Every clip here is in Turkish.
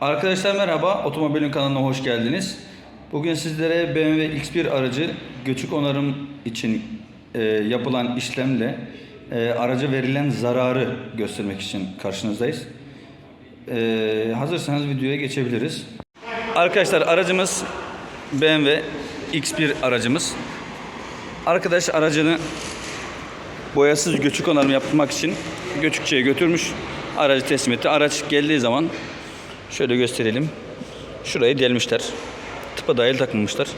Arkadaşlar merhaba, Otomobilin kanalına hoş geldiniz. Bugün sizlere BMW X1 aracı göçük onarım için e, yapılan işlemle e, araca verilen zararı göstermek için karşınızdayız. E, hazırsanız videoya geçebiliriz. Arkadaşlar aracımız BMW X1 aracımız. Arkadaş aracını boyasız göçük onarım yapmak için göçükçüye götürmüş. Aracı teslim etti. Araç geldiği zaman şöyle gösterelim. Şurayı delmişler. Tıpa dahil takmamışlar.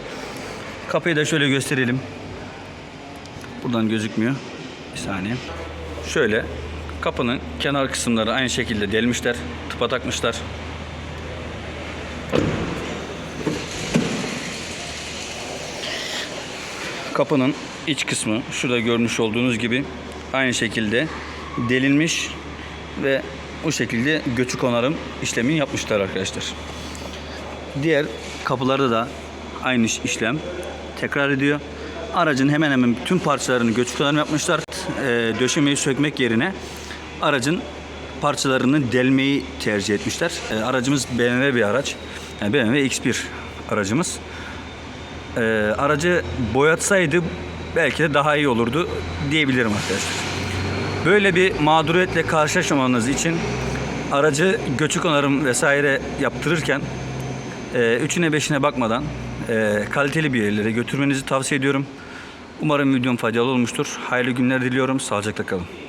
Kapıyı da şöyle gösterelim. Buradan gözükmüyor. Bir saniye. Şöyle kapının kenar kısımları aynı şekilde delmişler. Tıpa takmışlar. Kapının iç kısmı şurada görmüş olduğunuz gibi aynı şekilde delinmiş ve bu şekilde göçük onarım işlemini yapmışlar arkadaşlar. Diğer kapılarda da aynı iş- işlem tekrar ediyor. Aracın hemen hemen tüm parçalarını göçük onarım yapmışlar. Ee, döşemeyi sökmek yerine aracın parçalarını delmeyi tercih etmişler. Ee, aracımız BMW bir araç. Yani BMW X1 aracımız. Ee, aracı boyatsaydı belki de daha iyi olurdu diyebilirim arkadaşlar. Böyle bir mağduriyetle karşılaşmamanız için aracı göçük onarım vesaire yaptırırken e, üçüne beşine bakmadan e, kaliteli bir yerlere götürmenizi tavsiye ediyorum. Umarım videom faydalı olmuştur. Hayırlı günler diliyorum. Sağlıcakla kalın.